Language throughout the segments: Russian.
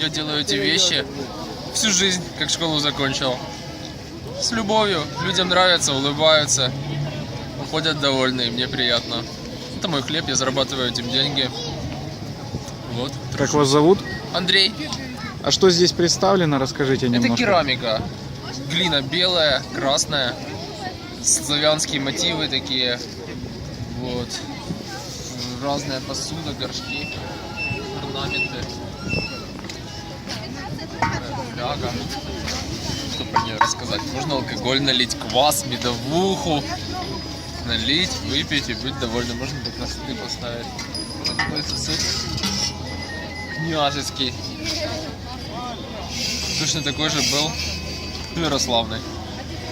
Я делаю эти вещи всю жизнь, как школу закончил. С любовью. Людям нравится, улыбаются. Уходят довольные, мне приятно. Это мой хлеб, я зарабатываю этим деньги. Вот. Как вас зовут? Андрей, А что здесь представлено, расскажите это немножко. керамика. Глина белая, красная. Славянские мотивы такие. Вот. Разная посуда, горшки, орнаменты. Фляга. Что про нее рассказать? Можно алкоголь налить, квас, медовуху. Налить, выпить и быть довольным. Можно для красоты поставить. Такой сосуд. Княжеский. Точно такой же был.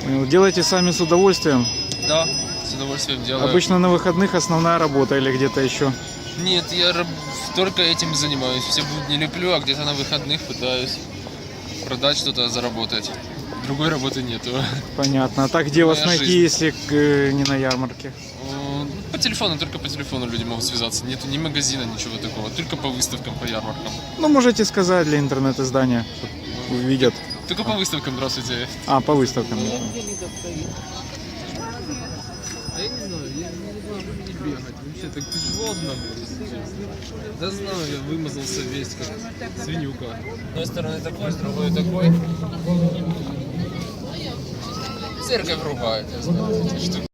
Понял. Делайте сами с удовольствием. Да, с удовольствием делаю. Обычно на выходных основная работа или где-то еще. Нет, я только этим занимаюсь. Все будни леплю, а где-то на выходных пытаюсь продать что-то, заработать. Другой работы нету. Понятно. А так где вас найти, жизнь. если э, не на ярмарке? Э, По телефону, только по телефону люди могут связаться. Нету ни магазина, ничего такого. Только по выставкам, по ярмаркам. Ну, можете сказать для интернет-издания, увидят. Только по выставкам, здравствуйте. А, по выставкам. Бегать. Вообще так тяжело одному. Да знаю, я вымазался весь как свинюка. С одной стороны такой, с другой такой. Церковь ругает, я знаю.